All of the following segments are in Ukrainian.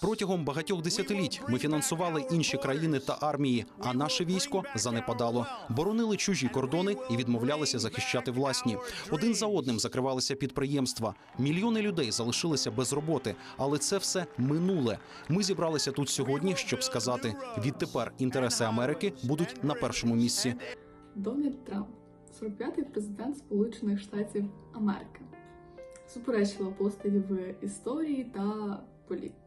Протягом багатьох десятиліть ми фінансували інші країни та армії, а наше військо занепадало. Боронили чужі кордони і відмовлялися захищати власні. Один за одним закривалися підприємства. Мільйони людей залишилися без роботи, але це все минуле. Ми зібралися тут сьогодні, щоб сказати: відтепер інтереси Америки будуть на першому місці. Дональд Трамп, 45-й президент Сполучених Штатів Америки. Суперечлива постать в історії та політиці.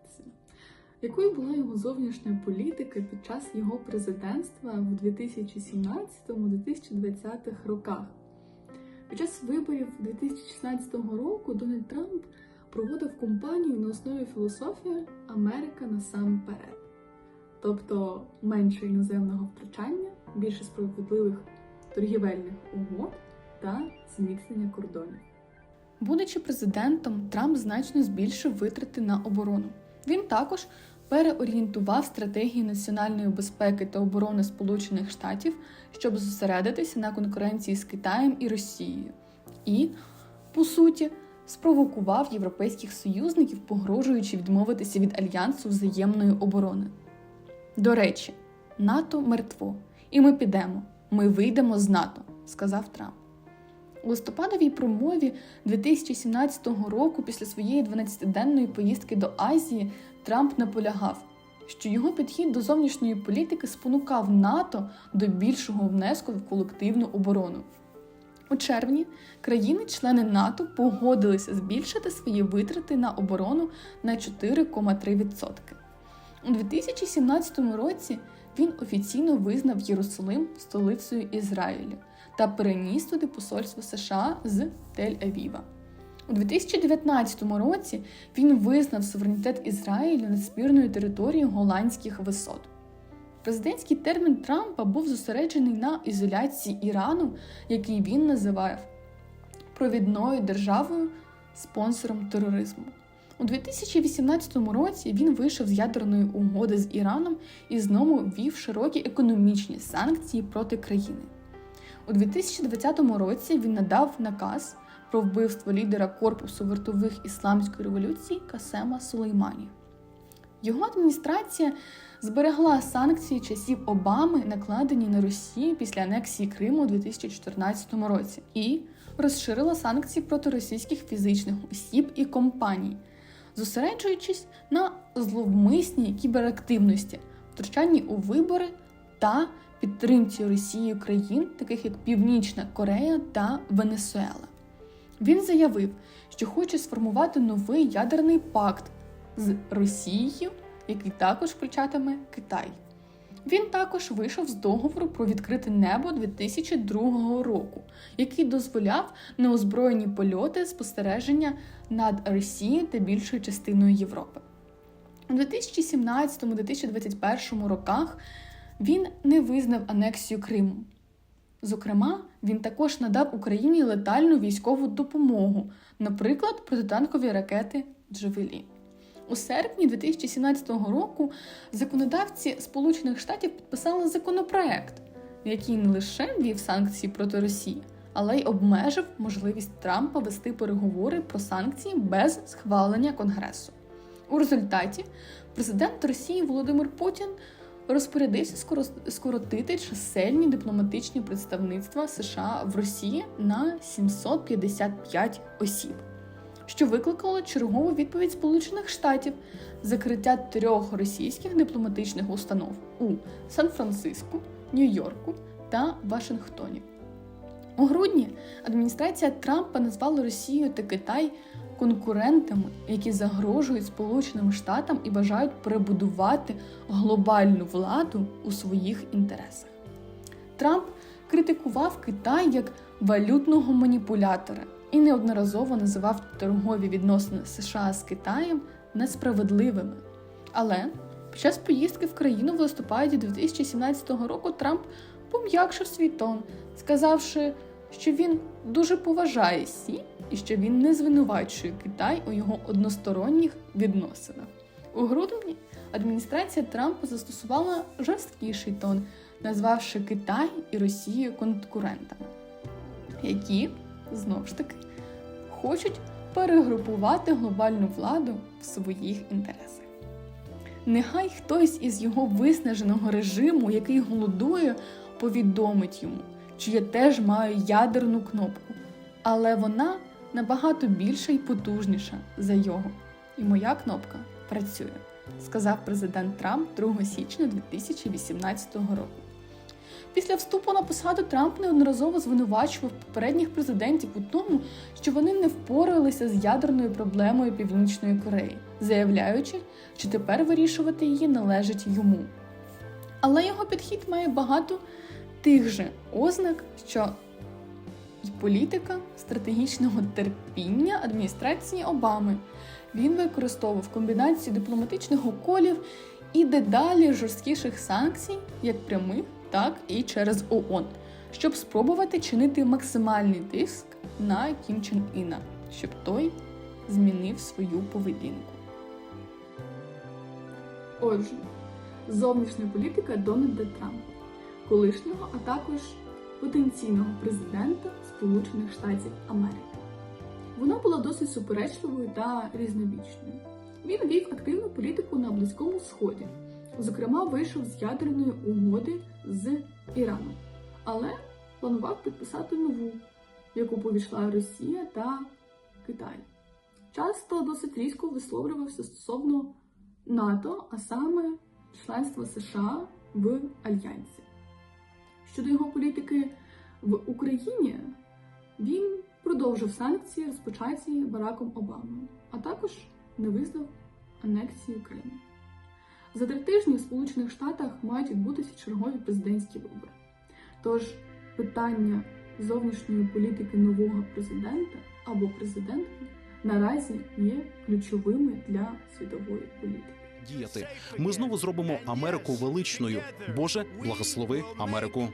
Якою була його зовнішня політика під час його президентства в 2017-2020 роках? Під час виборів 2016 року Дональд Трамп проводив кампанію на основі філософії Америка насамперед. Тобто менше іноземного втручання, більше справедливих торгівельних угод та зміцнення кордонів. Будучи президентом, Трамп значно збільшив витрати на оборону. Він також переорієнтував стратегію національної безпеки та оборони Сполучених Штатів, щоб зосередитися на конкуренції з Китаєм і Росією, і, по суті, спровокував європейських союзників, погрожуючи відмовитися від альянсу взаємної оборони. До речі, НАТО мертво, і ми підемо. Ми вийдемо з НАТО, сказав Трамп. У листопадовій промові 2017 року, після своєї 12-денної поїздки до Азії, Трамп наполягав, що його підхід до зовнішньої політики спонукав НАТО до більшого внеску в колективну оборону. У червні країни-члени НАТО погодилися збільшити свої витрати на оборону на 4,3%. У 2017 році він офіційно визнав Єрусалим столицею Ізраїлю та переніс туди посольство США з Тель-Авіва. У 2019 році він визнав суверенітет Ізраїлю над спірною територією голландських висот. Президентський термін Трампа був зосереджений на ізоляції Ірану, який він називав провідною державою спонсором тероризму. У 2018 році він вийшов з ядерної угоди з Іраном і знову ввів широкі економічні санкції проти країни. У 2020 році він надав наказ про вбивство лідера корпусу вартових ісламської революції Касема Сулеймані. Його адміністрація зберегла санкції часів Обами, накладені на Росію після анексії Криму у 2014 році, і розширила санкції проти російських фізичних осіб і компаній, зосереджуючись на зловмисній кіберактивності, втручанні у вибори та підтримці Росії країн, таких як Північна Корея та Венесуела. Він заявив, що хоче сформувати новий ядерний пакт з Росією, який також включатиме Китай. Він також вийшов з договору про відкрите небо 2002 року, який дозволяв неозброєні польоти спостереження над Росією та більшою частиною Європи. У 2017-2021 роках він не визнав анексію Криму. Зокрема, він також надав Україні летальну військову допомогу, наприклад, протитанкові ракети Джавелі. У серпні 2017 року законодавці Сполучених Штатів підписали законопроект, який не лише ввів санкції проти Росії, але й обмежив можливість Трампа вести переговори про санкції без схвалення Конгресу. У результаті президент Росії Володимир Путін розпорядився скоротити чисельні дипломатичні представництва США в Росії на 755 осіб, що викликало чергову відповідь Сполучених Штатів закриття трьох російських дипломатичних установ у Сан-Франциско, Нью-Йорку та Вашингтоні. У грудні адміністрація Трампа назвала Росію та Китай конкурентами, які загрожують Сполученим Штатам і бажають перебудувати глобальну владу у своїх інтересах. Трамп критикував Китай як валютного маніпулятора і неодноразово називав торгові відносини США з Китаєм несправедливими. Але під час поїздки в країну в листопаді 2017 року Трамп пом'якшив свій тон, сказавши, що він дуже поважає Сі і що він не звинувачує Китай у його односторонніх відносинах. У грудні адміністрація Трампа застосувала жорсткіший тон, назвавши Китай і Росію конкурентами, які знову ж таки хочуть перегрупувати глобальну владу в своїх інтересах. Нехай хтось із його виснаженого режиму, який голодує, повідомить йому, що я теж маю ядерну кнопку. Але вона набагато більша і потужніша за його. І моя кнопка працює, сказав президент Трамп 2 січня 2018 року. Після вступу на посаду Трамп неодноразово звинувачував попередніх президентів у тому, що вони не впоралися з ядерною проблемою Північної Кореї, заявляючи, що тепер вирішувати її належить йому. Але його підхід має багато тих же ознак, що політика стратегічного терпіння адміністрації Обами. Він використовував комбінацію дипломатичних уколів і дедалі жорсткіших санкцій, як прямих, так і через ООН, щоб спробувати чинити максимальний тиск на Кім Чен Іна, щоб той змінив свою поведінку. Отже, зовнішня політика Дональда Трампа, колишнього, а також потенційного президента Сполучених Штатів Америки. Вона була досить суперечливою та різнобічною. Він вів активну політику на Близькому Сході, зокрема, вийшов з ядерної угоди з Іраном, але планував підписати нову, в яку повійшла Росія та Китай. Часто досить різко висловлювався стосовно НАТО, а саме членства США в Альянсі. Щодо його політики в Україні, він продовжив санкції, розпочаті Бараком Обамою, а також не визнав анексію Криму. За три тижні в Сполучених Штатах мають відбутися чергові президентські вибори. Тож питання зовнішньої політики нового президента або президентки наразі є ключовими для світової політики. Діяти. Ми знову зробимо Америку величною. Боже, благослови Америку.